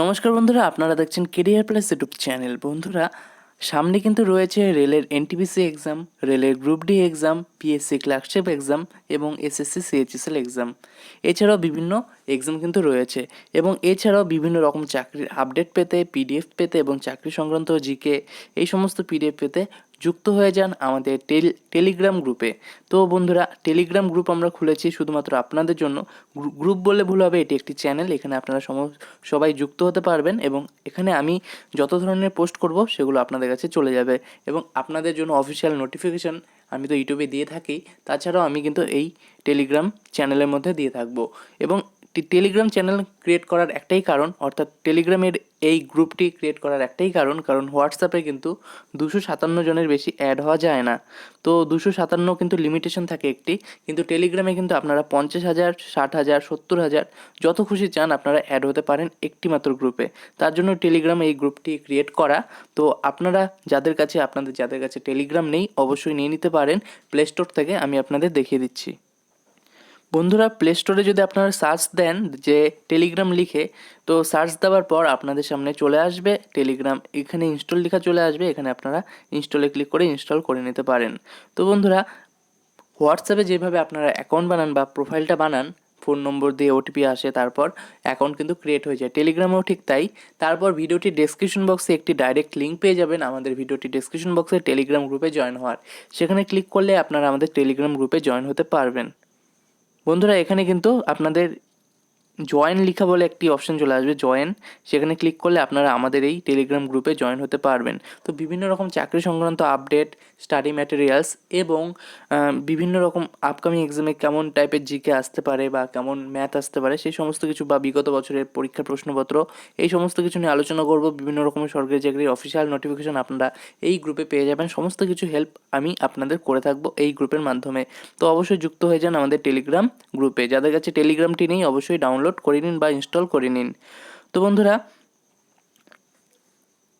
নমস্কার বন্ধুরা, আপনারা দেখছেন কেরিয়ার প্লাস ইউটিউব চ্যানেল বন্ধুরা, সামনে কিন্তু রয়েছে রেলের এনটিপিসি এক্সাম রেলের group D exam PSC clerkship exam এবং এসএসসি সিএইচএসএল এক্সাম এছাড়াও বিভিন্ন এক্সাম কিন্তু রয়েছে এবং এছাড়াও বিভিন্ন রকম চাকরির আপডেট পেতে পিডিএফ পেতে এবং চাকরি সংক্রান্ত জিকে এই সমস্ত পিডিএফ পেতে যুক্ত হয়ে যান আমাদের টেল- টেলিগ্রাম গ্রুপে। তো বন্ধুরা, টেলিগ্রাম গ্রুপ আমরা খুলেছি শুধুমাত্র আপনাদের জন্য। গ্রুপ বললে ভুল হবে, এটি একটি চ্যানেল, এখানে আপনারা সম- সবাই যুক্ত হতে পারবেন এবং এখানে আমি যত ধরনের পোস্ট করব সেগুলো আপনাদের কাছে চলে যাবে এবং আপনাদের জন্য অফিসিয়াল নোটিফিকেশন আমি তো ইউটিউবে দিয়ে থাকি, তাছাড়াও আমি কিন্তু এই টেলিগ্রাম চ্যানেলের মধ্যে দিয়ে থাকব। এবং টেলিগ্রাম চ্যানেল ক্রিয়েট করার একটাই কারণ, অর্থাৎ টেলিগ্রামের এই গ্রুপটি ক্রিয়েট করার একটাই কারণ কারণ হোয়াটসঅ্যাপে কিন্তু দুশো সাতান্ন জনের বেশি অ্যাড হওয়া যায় না। তো দুশো সাতান্ন কিন্তু লিমিটেশন থাকে একটি, কিন্তু টেলিগ্রামে কিন্তু আপনারা পঞ্চাশ হাজার, ষাট হাজার, সত্তর হাজার, যত খুশি চান আপনারা অ্যাড হতে পারেন একটি মাত্র গ্রুপে তার জন্য টেলিগ্রাম এই গ্রুপটি ক্রিয়েট করা। তো আপনারা যাদের কাছে, আপনাদের, যাদের কাছে টেলিগ্রাম নেই, অবশ্যই নিয়ে নিতে পারেন। প্লে স্টোর থেকে আমি আপনাদের দেখিয়ে দিচ্ছি। বন্ধুরা প্লে স্টোরে যদি আপনারা সার্চ দেন যে টেলিগ্রাম লিখে, তো সার্চ দেওয়ার পর আপনাদের সামনে চলে আসবে টেলিগ্রাম এখানে ইনস্টল লেখা চলে আসবে, এখানে আপনারা ইনস্টলে ক্লিক করে ইনস্টল করে নিতে পারেন। তো বন্ধুরা হোয়াটসঅ্যাপে যেভাবে আপনারা অ্যাকাউন্ট বানান বা প্রোফাইলটা বানান ফোন নম্বর দিয়ে ওটিপি আসে, তারপর অ্যাকাউন্ট কিন্তু ক্রিয়েট হয়ে যায়। টেলিগ্রামেও ঠিক তাই। তারপর ভিডিওটি ডেসক্রিপশন বক্সে একটি ডাইরেক্ট লিঙ্ক পেয়ে যাবেন, আমাদের ভিডিওটি ডেসক্রিপশন বক্সে টেলিগ্রাম গ্রুপে জয়েন হওয়ার। সেখানে ক্লিক করলে আপনারা আমাদের টেলিগ্রাম গ্রুপে জয়েন হতে পারবেন। বন্ধুরা এখানে কিন্তু আপনাদের জয়েন লেখা বলে একটি অপশন চলে আসবে জয়েন সেখানে ক্লিক করলে আপনারা আমাদের এই টেলিগ্রাম গ্রুপে জয়েন হতে পারবেন। তো বিভিন্ন রকম চাকরি সংক্রান্ত আপডেট স্টাডি ম্যাটেরিয়ালস এবং বিভিন্ন রকম আপকামিং এক্সামে কেমন টাইপের জিকে আসতে পারে বা কেমন ম্যাথ আসতে পারে, সেই সমস্ত কিছু বা বিগত বছরের পরীক্ষার প্রশ্নপত্র, এই সমস্ত কিছু নিয়ে আলোচনা করব। বিভিন্ন রকমের সরকারি চাকরির অফিসিয়াল নোটিফিকেশন আপনারা এই গ্রুপে পেয়ে যাবেন। সমস্ত কিছু হেল্প আমি আপনাদের করে থাকব এই গ্রুপের মাধ্যমে। তো অবশ্যই যুক্ত হয়ে যান আমাদের টেলিগ্রাম গ্রুপে যাদের কাছে টেলিগ্রামটি নেই, অবশ্যই ডাউনলোড করে নিন বা ইনস্টল করে নিন। তো বন্ধুরা,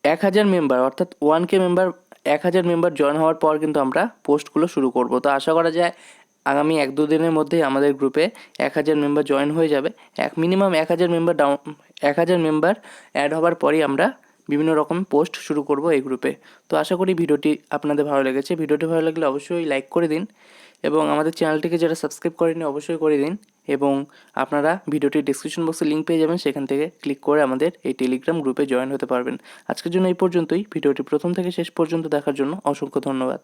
এক হাজার মেম্বার অর্থাৎ ওয়ান কে মেম্বার এক হাজার মেম্বার জয়েন হওয়ার পর কিন্তু আমরা পোস্টগুলো শুরু করব। তো আশা করা যায় আগামী এক দু দিনের মধ্যেই আমাদের গ্রুপে এক হাজার মেম্বার জয়েন হয়ে যাবে। এক মিনিমাম এক হাজার মেম্বার ডাউন এক হাজার মেম্বার অ্যাড হওয়ার পরই আমরা বিভিন্ন রকম পোস্ট শুরু করব এই গ্রুপে তো আশা করি ভিডিওটি আপনাদের ভালো লেগেছে। ভিডিওটি ভালো লাগলে অবশ্যই লাইক করে দিন এবং আমাদের চ্যানেলটিকে যারা সাবস্ক্রাইব করেনি অবশ্যই করে দিন। এবং আপনারা ভিডিওটির ডিসক্রিপশন বক্সে লিঙ্ক পেয়ে যাবেন, সেখান থেকে ক্লিক করে আমাদের এই টেলিগ্রাম গ্রুপে জয়েন হতে পারবেন। আজকের জন্য এই পর্যন্তই। ভিডিওটি প্রথম থেকে শেষ পর্যন্ত দেখার জন্য অসংখ্য ধন্যবাদ।